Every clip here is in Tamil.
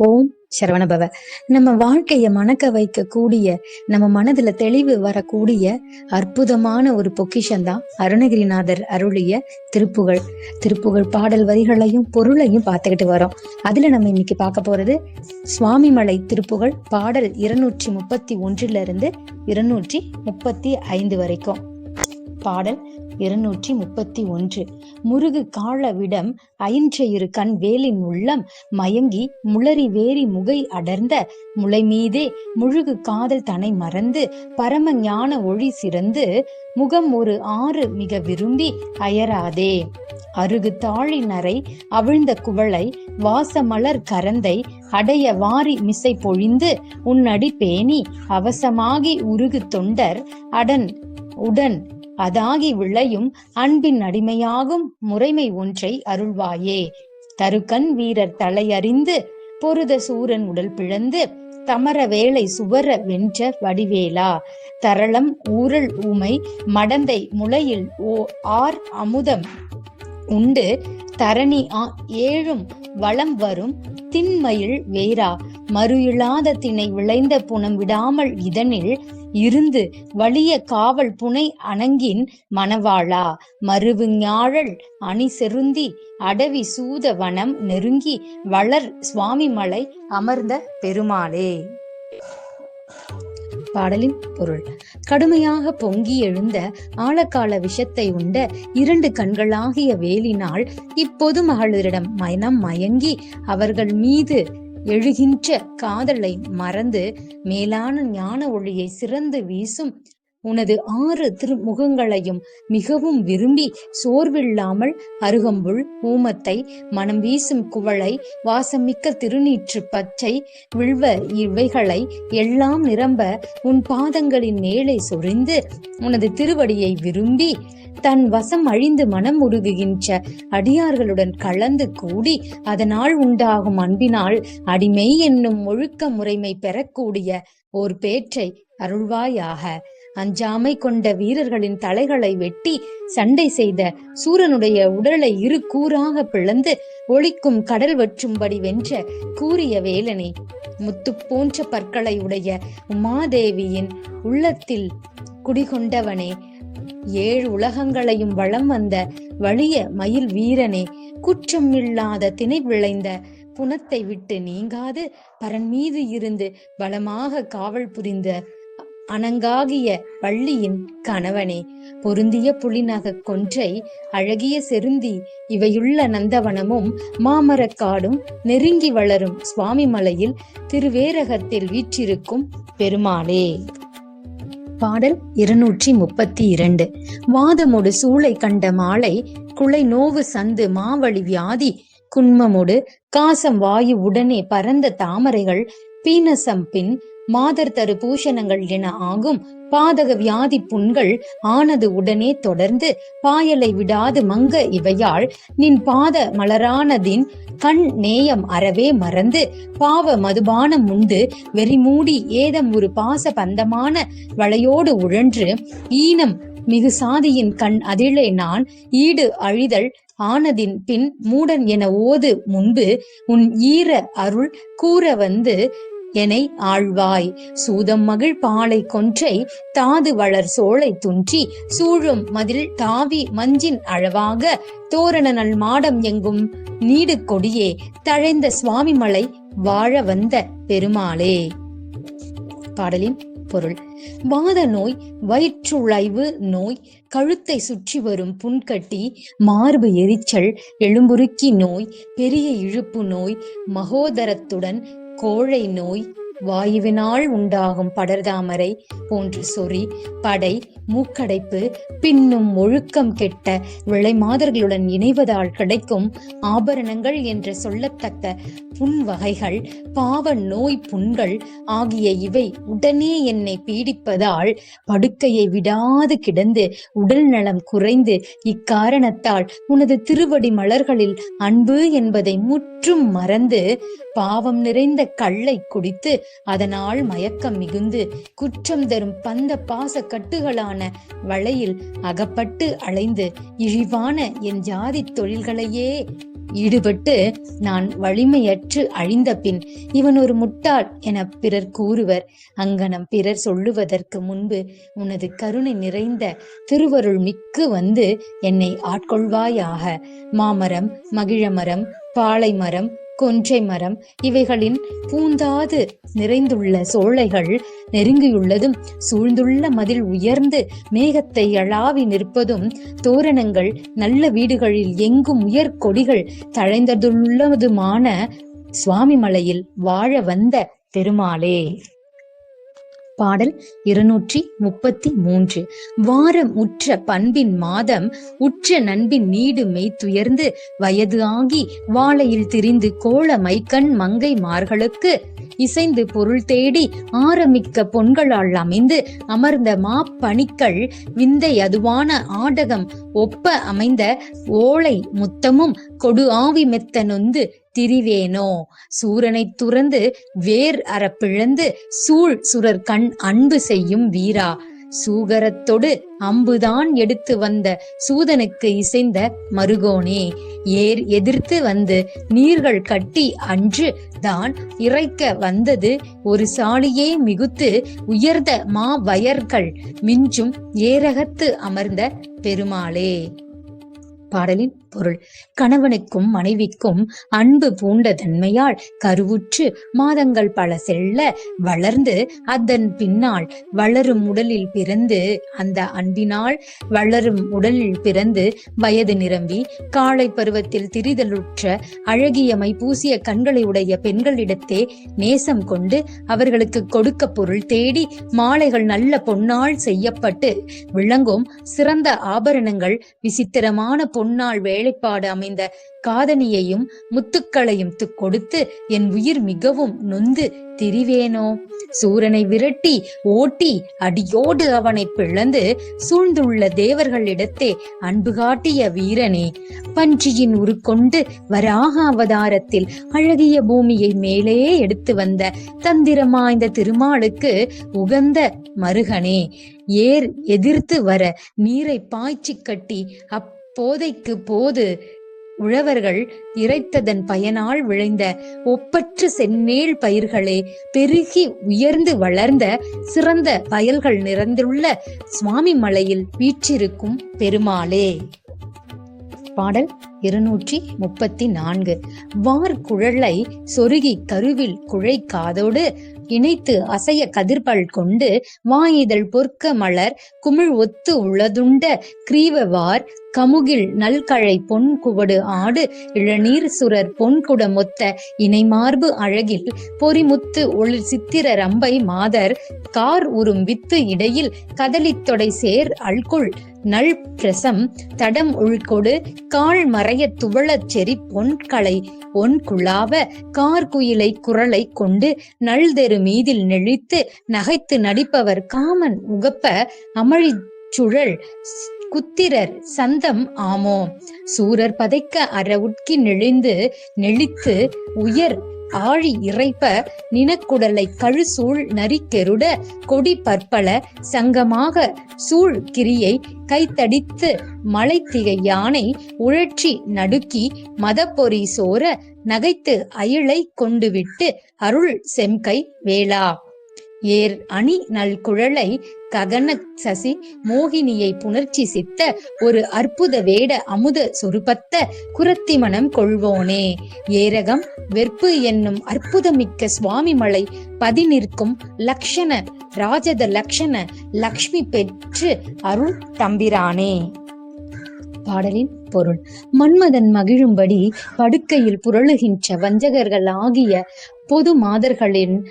ஓம் சரவணபவ நம்ம வாழ்க்கைய மணக்க வைக்கக்கூடிய நம்ம மனதுல தெளிவு வரக்கூடிய அற்புதமான ஒரு பொக்கிஷந்தான் அருணகிரிநாதர் அருளிய திருப்புகழ். திருப்புகழ் பாடல் வரிகளையும் பொருளையும் பார்த்துக்கிட்டு வரோம். அதுல நம்ம இன்னைக்கு பார்க்க போறது சுவாமிமலை திருப்புகழ் பாடல் இருநூற்றி முப்பத்தி ஒன்றுல இருந்து இருநூற்றி முப்பத்தி ஐந்து வரைக்கும். பாடல் இருநூற்றி முப்பத்தி ஒன்று. முருகு காளவிடம் அயின்றையிரு கண் வேலின் உள்ளம் மயங்கி முளரி வேரி முகை அடர்ந்த முளை மீதே முழுகு காதல் தனை மறந்து பரம ஞான ஒளி சிறந்து முகம் ஒரு ஆறு மிக விரும்பி அயராதே. அருகு தாழி நரை அவிழ்ந்த குவளை வாசமலர் கரந்தை அடைய வாரி மிசை பொழிந்து உன்னடி பேணி அவசமாகி உருகு தொண்டர் அடன் உடன் அதாகி விளையும் அன்பின் அடிமையாகும் முறைமை ஒன்றை அருள்வாயே. தருக்கன் வீரர் தலையறிந்து பொருத சூரன் உடல் பிழந்து தமர வேலை சுவர வென்ற வடிவேலா. தரளம் ஊரல் ஊமை மடந்தை முளையில் ஓ ஆர் அமுதம் உண்டு தரணி ஆ- ஏழும் வளம் வரும் திண்மயில் வேரா மறு இல்லாத திணை விளைந்த புனம் விடாமல் இதனில் இருந்து வலிய காவல் புனை அணங்கின் மணவாளா. மருவு ஞாழல் அணி செருந்தி அடவி சூத வனம் நெருங்கி வளர் சுவாமிமலை அமர்ந்த பெருமாளே. பாடலின் பொருள். கடுமையாக பொங்கி எழுந்த ஆழக்கால விஷத்தை உண்ட இரண்டு கண்களாகிய வேலினால் இப்பொது மகளிரிடம் மனம் மயங்கி அவர்கள் மீது எழுகின்ற காதலை மறந்து மேலான ஞான ஒளியை சிறந்து வீசும் உனது ஆறு திருமுகங்களையும் மிகவும் விரும்பி சோர்வில்லாமல் அருகம்புல் ஊமத்தை மனம் வீசும் குவளை வாசமிக்க திருநீற்று பச்சை வில்வ இவைகளை எல்லாம் நிரம்ப உன் பாதங்களின் மேலே சொரிந்து உனது திருவடியை விரும்பி தன் வசம் அழிந்து மனம் உருகுகின்ற அடியார்களுடன் கலந்து கூடி அதனால் உண்டாகும் அன்பினால் அடிமை என்னும் ஒழுக்க முறைமை பெறக்கூடிய ஓர் பேற்றை அருள்வாயாக. அஞ்சாமை கொண்ட வீரர்களின் தலைகளை வெட்டி சண்டை செய்த சூரனுடைய உடலை இரு கூறாக பிளந்து ஒளிக்கும் கடல் வற்றும்படி வென்ற கூறிய வேலனே முத்து போன்ற பற்களை உடைய உமாதேவியின் உள்ளத்தில் குடிகொண்டவனே ஏழு உலகங்களையும் வளம் வந்த வலிய மயில் வீரனே குற்றம் இல்லாத திணை விளைந்த புனத்தை விட்டு நீங்காது பரன் மீது இருந்து பலமாக காவல் புரிந்த அணங்காகிய வள்ளியின் கணவனே பொருந்திய புலிநக கொன்றை அழகிய செருந்தி இவையுள்ள நந்தவனமும் மாமரக்காடும் நெருங்கி வளரும் சுவாமி மலையில் திருவேரகத்தில் வீற்றிருக்கும் பெருமாளே. பாடல் இருநூற்றி முப்பத்தி இரண்டு. வாதமொடு சூளை கண்ட மாலை குலை நோவு சந்து மாவழி வியாதி குன்மமொடு காசம் வாயு உடனே பரந்த தாமரைகள் பீனசம் பின் மாதர் தரு பூஷணங்கள் என ஆகும். பாதக வியாதி புண்கள் ஆனது உடனே தொடர்ந்து பாயலை விடாது மங்க இவையால் நின் பாத மலரானதின் கண் நேயம் அறவே மறந்து பாவ மதுபானம் உண்டு வெறிமூடி ஏதம் ஒரு பாச பந்தமான வளையோடு உழன்று ஈனம் மிகு சாதியின் கண் அதிலே நான் ஈடு அழிதல் ஆனதின் பின் மூடன் என ஓது முன்பு உன் ஈர அருள் கூற வந்து எனை ஆழ்வாய். சூதம் மகிழ் பாலை கொன்றை தாது வளர் சோலை துன்றி. சூழும் மதில் தாவி மஞ்சின் அழவாக தோரண நல் மாடம் எங்கும் நீடு கொடியே தழைந்த சுவாமிமலை வாழ வந்த பெருமாளே. பாடலின் பொருள் வாத நோய் வயிற்றுழைவு நோய் கழுத்தை சுற்றி வரும் புண்கட்டி மார்பு எரிச்சல் எலும்புருக்கி நோய் பெரிய இழுப்பு நோய் மகோதரத்துடன் கோழை நோய் வாயுவினால் உண்டாகும் படர்தாமரை போன்று சொறி படை மூக்கடைப்பு பின்னும் ஒழுக்கம் கெட்ட விளைமாதர்களுடன் இணைவதால் கிடைக்கும் ஆபரணங்கள் என்று சொல்லத்தக்க புண் வகைகள் பாவ நோய் புண்கள் ஆகிய இவை உடனே என்னை பீடிப்பதால் படுக்கையை விடாது கிடந்து உடல் நலம் குறைந்து இக்காரணத்தால் உனது திருவடி மலர்களில் அன்பு என்பதை முற்றும் மறந்து பாவம் நிறைந்த கள்ளை குடித்து அதனால் மயக்கம் மிகுந்து குற்றம் தரும் பந்த பாச கட்டுகளான வளையில் அகப்பட்டு அலைந்து இழிவான என் ஜாதி தொழில்களையே ஈடுபட்டு நான் வலிமையற்று அழிந்த பின் இவன் ஒரு முட்டாள் என பிறர் கூறுவர். அங்கனம் பிறர் சொல்லுவதற்கு முன்பு உனது கருணை நிறைந்த திருவருள் மிக்கு வந்து என்னை ஆட்கொள்வாயாக. மாமரம் மகிழமரம் பாலை மரம் கொன்றை மரம். இவைகளின் பூந்தாது நிறைந்துள்ள சோலைகள் நெருங்கியுள்ளதும் சூழ்ந்துள்ள மதில் உயர்ந்து மேகத்தை அளாவி நிற்பதும் தோரணங்கள் நல்ல வீடுகளில் எங்கும் உயர் கொடிகள் தழைந்ததுள்ளதுமான சுவாமி மலையில் வாழ வந்த பெருமாளே. பாடல் இருநூற்றி முப்பத்தி மூன்று. வாரம் உற்ற பண்பின் மாதம் உற்ற நண்பின் நீடு மெய்த்துயர்ந்து வயது ஆகி வாழையில் திரிந்து கோள மைக்கண் மங்கை மார்களுக்கு இசைந்து பொருள் தேடி ஆரமிக்க பொன்களால் அமைந்து அமர்ந்த மாப்பணிக்கள் விந்தை அதுவான ஆடகம் ஒப்ப அமைந்த ஓலை முத்தமும் கொடு ஆவி மெத்த நொந்து திரிவேனோ? சூரனை துறந்து வேர் அறப்பிழந்து சூழ் சுரர் கண் அன்பு செய்யும் வீரா. சூகரத்தொடு அம்புதான் எடுத்து வந்த சூதனுக்கு இசைந்த மருகோனே ஏர் எதிர்த்து வந்து நீர்கள் கட்டி அன்று தான் இறைக்க வந்தது ஒரு சாலியே மிகுத்து உயர்ந்த மா வயர்கள் மிஞ்சும் ஏரகத்து அமர்ந்த பெருமாளே. பாடலின் பொருள். கணவனுக்கும் மனைவிக்கும் அன்பு பூண்ட தன்மையால் கருவுற்று மாதங்கள் பல செல்ல வளர்ந்து அதன் பின்னால் வளரும் உடலில் பிறந்து அந்த அன்பினால் வளரும் உடலில் பிறந்து வயது நிரம்பி காளை பருவத்தில் திரிதலுற்ற அழகியமை பூசிய கண்களை உடைய பெண்களிடத்தே நேசம் கொண்டு அவர்களுக்கு கொடுக்க பொருள் தேடி மாலைகள் நல்ல பொன்னால் செய்யப்பட்டு விளங்கும் சிறந்த ஆபரணங்கள் விசித்திரமான பொன்னால் வேலைப்பாடு அமைந்த காதணியையும் முத்துக்களையும் கொடுத்து என் உயிர் மிகவும் நொந்து திரிவேனோ? சூரனை விரட்டி ஓட்டி அடியோடு அவனை பிளந்து சூழ்ந்துள்ள தேவர்களிடத்தே அன்பு காட்டிய வீரனே பன்றியின் உருக்கொண்டு வராக அவதாரத்தில் அழகிய பூமியை மேலே எடுத்து வந்த தந்திரமாய்ந்த திருமாலுக்கு உகந்த மருகனே ஏர் எதிர்த்து வர நீரை பாய்ச்சி கட்டி போதைக்கு போது உழவர்கள் இறைத்ததன் பயனால் விளைந்த ஒப்பற்ற செந்நேல் பயிர்களே பெருகி உயர்ந்து வளர்ந்த சிறந்த வயல்கள் நிறைந்துள்ள சுவாமி மலையில் வீற்றிருக்கும் பெருமாளே. பாடல் இருநூற்றி முப்பத்தி நான்கு. வார் குழலை சொருகி கருவில் குழைக்காதோடு இணைத்து அசைய கதிர்பல் கொண்டு வாயிதழ் பொற்க மலர் குமிழ் ஒத்து உளதுண்ட கிரீவவார் கமுகில் நல்கழை பொன் குவடு ஆடு இளநீர் சுரர் பொன்குடமொத்த இணைமார்பு அழகில் பொறிமுத்து ஒளிர் சித்திர ரம்பை மாதர் கார் உறும் வித்து இடையில் கதலித்தொடை சேர் அல்குள் நல் பிரசம் தடம் உள்கொடு கால் மறைய துவளச் செறி பொன்களை ஒன் குழாவ கார்குயிலை குரலை கொண்டு நல்தெரு மீதில் நெழித்து நகைத்து நடிப்பவர் காமன் உகப்ப அமழிச் சுழல் குத்திரர் சந்தம் ஆமோ. சூரர் பதைக்க அற உட்கி நெளிந்து நெளித்து உயர் ஆழி இறைப்ப நினக்குடலை கழுசூழ் நரிக்கெருட கொடி பற்பல சங்கமாக சூழ் கிரியை கைத்தடித்து மலைத்திகை யானை உழற்றி நடுக்கி மதப்பொறி சோர நகைத்து அயிலை கொண்டுவிட்டு அருள் செம்கை வேளா. ஏர் அணி நல் குழலை ககன சசி மோகினியை புணர்ச்சி சித்த ஒரு அற்புத வேட அமுத சொருபத்த குரத்தி மனம் கொள்வோனே. ஏரகம் வெற்பு என்னும் அற்புதமிக்க சுவாமி மலை பதி நிற்கும் லக்ஷண ராஜத லக்ஷண லக்ஷ்மி பெற்று அருள் தம்பிரானே. பாடலின் பொருள். மன்மதன் மகிழும்படி படுக்கையில் புரளுகின்ற வஞ்சகர்கள் ஆகிய பொது மாதர்களின்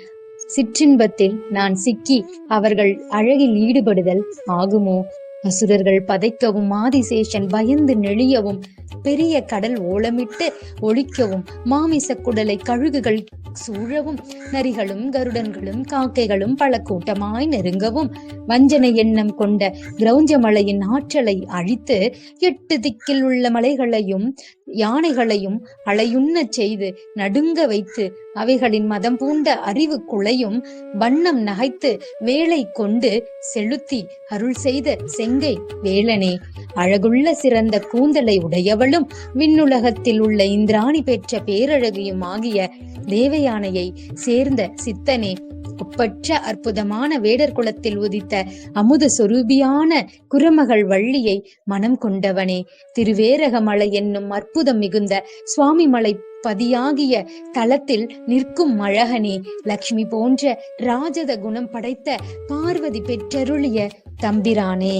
சிற்றின்பத்தில் நான் சிக்கி அவர்கள் அழகில் ஈடுபடுதல் ஆகுமோ? அசுரர்கள் பதைக்கவும் ஆதிசேஷன் பயந்து நெளியவும் பெரிய கடல் ஓலமிட்டு ஒழிக்கவும் மாமிச குடலை கழுகுகள் சூழவும் நரிகளும் கருடன்களும் காக்கைகளும் பல கூட்டமாய் நெருங்கவும் வஞ்சனை எண்ணம் கொண்ட கிரௌஞ்ச மலையின் ஆற்றலை அழித்து எட்டு திக்கில் உள்ள மலைகளையும் யானைகளையும் அலையுண்ணச் செய்து நடுங்க வைத்து அவைகளின் மதம் பூண்ட அறிவு குலையும் வண்ணம் நகைத்து வேலை கொண்டு செலுத்தி அருள் செய்த செங்கை வேலனே. அழகுள்ள சிறந்த கூந்தலை உடையவளும் விண்ணுலகத்தில் உள்ள இந்திராணி பெற்ற பேரழகியும் ஆகிய தேவயானையை சேர்ந்த சித்தனே. ஒப்பற்ற அற்புதமான வேடர் குலத்தில் உதித்த அமுத சொரூபியான குரமகள் வள்ளியை மனம் கொண்டவனே. திருவேரகமலை என்னும் அற்புதம் மிகுந்த சுவாமிமலை பதியாகிய தளத்தில் நிற்கும் அழகனே லக்ஷ்மி போன்ற ராஜத குணம் படைத்த பார்வதி பெற்றருளிய தம்பிரானே.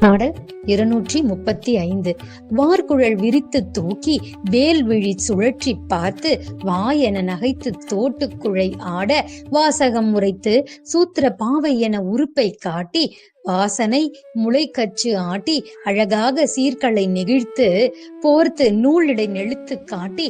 பாடல் இருநூற்றி முப்பத்தி ஐந்து. வார்குழல் விரித்து தூக்கி வேல் விழி சுழற்றி பார்த்து வாயென நகைத்து தோட்டுக்குழை ஆட வாசகம் உரைத்து சூத்திர பாவை என உறுப்பை காட்டி வாசனை முளைக்கச்சு ஆட்டி அழகாக சீர்களை நெகிழ்த்து போர்த்து நூலிடை நெழுத்து காட்டி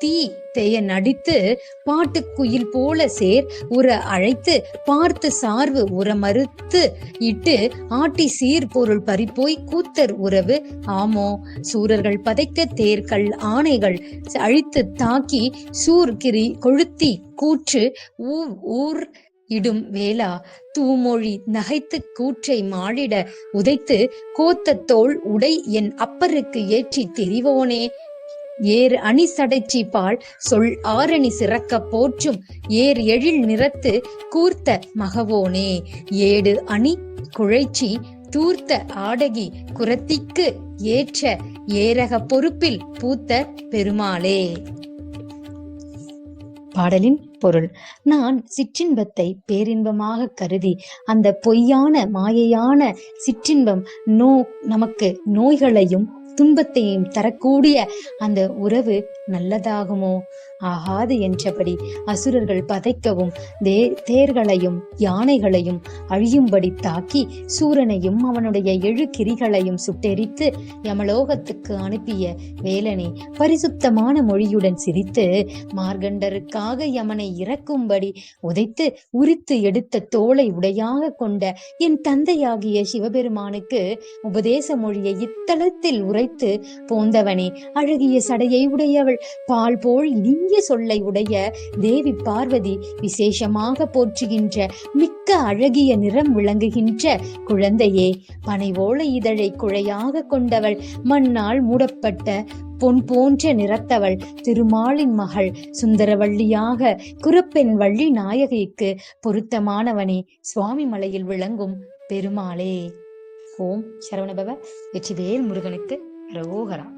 தீ தேய நடித்து பாட்டுக்குயில் போல சேர் உற அழைத்து பார்த்து சார்வு உற மறுத்து இட்டு ஆட்டி சீர் பொருள் பறிப்போய் கூத்தர் உறவு. ஆமோ சூரர்கள் பதைக்க தேர்கள் ஆணைகள் அழித்து தாக்கி சூர்கிரி கொழுத்தி கூற்று ஊ ஊர் இடும் வேளா. தூமொழி நகைத்து கூற்றை மாளிட உதைத்து கோத்த தோல் உடை என் அப்பருக்கு ஏற்றி தெரிவோனே. ஏர் அணி சடைச்சி பால் சொல் ஆரணி சிறக்க போற்றும். ஏர் எழில் நிறத்து கூர்த்த மகவோனே. ஏடு அணி குழைச்சி தூர்த்த ஆடகி குரத்திக்கு ஏற்ற ஏரக பொறுப்பில் பூத்த பெருமாளே. பாடலின் பொருள். நான் சிற்றின்பத்தை பேரின்பமாக கருதி அந்த பொய்யான மாயையான சிற்றின்பம் நோ நமக்கு நோய்களையும் துன்பத்தையும் தரக்கூடிய அந்த உறவு நல்லதாகுமோ? ஆகாது என்றபடி அசுரர்கள் பதைக்கவும் தே தேர்களையும் யானைகளையும் அழியும்படி தாக்கி சூரனையும் அவனுடைய எழு கிரிகளையும் சுட்டெரித்து யமலோகத்துக்கு அனுப்பிய வேலனை பரிசுத்தமான மொழியுடன் சிரித்து மார்கண்டருக்காக யமனை இறக்கும்படி உதைத்து உரித்து எடுத்த தோலை உடையாக கொண்ட என் தந்தையாகிய சிவபெருமானுக்கு உபதேச மொழியை இத்தலத்தில் அழைத்து போந்தவனே அழகிய சடையை உடையவள். பால் போல் இனிய சொல்லை உடைய தேவி பார்வதி விசேஷமாக போற்றுகின்ற மிக்க அழகிய நிறம் விளங்குகின்ற குழந்தையே பனை இதழை குழையாக கொண்டவள். மண்ணால் மூடப்பட்ட பொன் போன்ற நிறத்தவள். திருமாலின் மகள் சுந்தரவள்ளியாக குரப்பெண் வள்ளி நாயகிக்கு பொருத்தமானவனே சுவாமி மலையில் விளங்கும் பெருமாளே. ஓம் சரவணபவ வெற்றிவேல் முருகனுக்கு regúgra.